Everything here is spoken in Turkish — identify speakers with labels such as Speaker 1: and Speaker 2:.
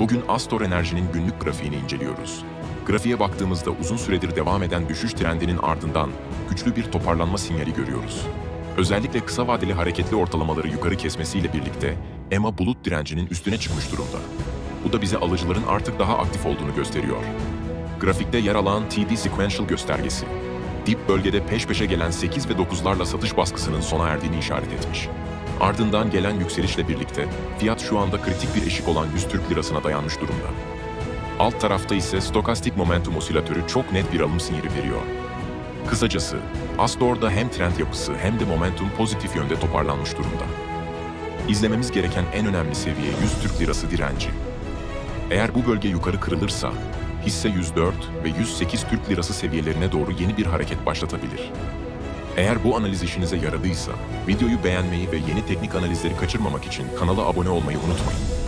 Speaker 1: Bugün Astor Enerji'nin günlük grafiğini inceliyoruz. Grafiğe baktığımızda uzun süredir devam eden düşüş trendinin ardından güçlü bir toparlanma sinyali görüyoruz. Özellikle kısa vadeli hareketli ortalamaları yukarı kesmesiyle birlikte EMA bulut direncinin üstüne çıkmış durumda. Bu da bize alıcıların artık daha aktif olduğunu gösteriyor. Grafikte yer alan TD Sequential göstergesi, dip bölgede peş peşe gelen 8 ve 9'larla satış baskısının sona erdiğini işaret etmiş. Ardından gelen yükselişle birlikte fiyat şu anda kritik bir eşik olan 100 Türk Lirasına dayanmış durumda. Alt tarafta ise stokastik momentum osilatörü çok net bir alım sinyali veriyor. Kısacası, Astor'da hem trend yapısı hem de momentum pozitif yönde toparlanmış durumda. İzlememiz gereken en önemli seviye 100 Türk Lirası direnci. Eğer bu bölge yukarı kırılırsa, hisse 104 ve 108 Türk Lirası seviyelerine doğru yeni bir hareket başlatabilir. Eğer bu analiz işinize yaradıysa, videoyu beğenmeyi ve yeni teknik analizleri kaçırmamak için kanala abone olmayı unutmayın.